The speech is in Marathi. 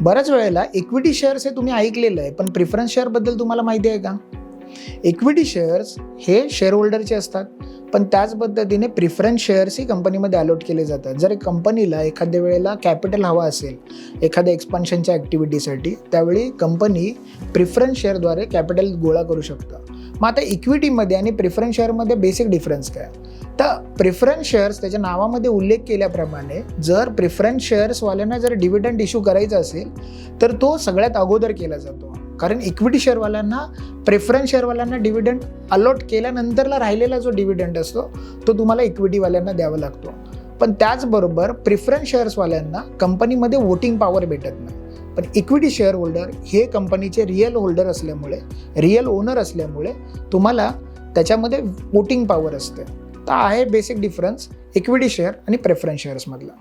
बऱ्याच वेळेला इक्विटी शेअर्स हे तुम्ही ऐकलेलं आहे पण प्रिफरन्स शेअरबद्दल तुम्हाला माहिती आहे का? इक्विटी शेअर्स हे शेअर होल्डरचे असतात पण त्याच पद्धतीने प्रिफरन्स शेअर्सही कंपनीमध्ये अलॉट केले जातात. जर कंपनीला एखाद्या वेळेला कॅपिटल हवा असेल एखाद्या एक्सपान्शनच्या ॲक्टिव्हिटीसाठी त्यावेळी कंपनी प्रिफरन्स शेअरद्वारे कॅपिटल गोळा करू शकतं. मग आता इक्विटीमध्ये आणि प्रिफरन्स शेअरमध्ये बेसिक डिफरन्स काय? तर प्रिफरन्स शेअर्स त्याच्या नावामध्ये उल्लेख केल्याप्रमाणे जर प्रिफरन्स शेअर्सवाल्यांना जर डिव्हिडंड इश्यू करायचा असेल तर तो सगळ्यात अगोदर केला जातो. कारण इक्विटी शेअरवाल्यांना प्रेफरन्स शेअरवाल्यांना डिव्हिडंड अलॉट केल्यानंतरला राहिलेला जो डिव्हिडंड असतो तो तुम्हाला इक्विटीवाल्यांना द्यावा लागतो. पण त्याचबरोबर प्रिफरन्स शेअर्सवाल्यांना कंपनीमध्ये वोटिंग पॉवर भेटत नाही. पण इक्विटी शेअर होल्डर हे कंपनीचे रिअल होल्डर असल्यामुळे रिअल ओनर असल्यामुळे तुम्हाला त्याच्यामध्ये वोटिंग पॉवर असते. तर आहे बेसिक डिफरन्स इक्विटी शेअर आणि प्रेफरन्स शेअर्समधला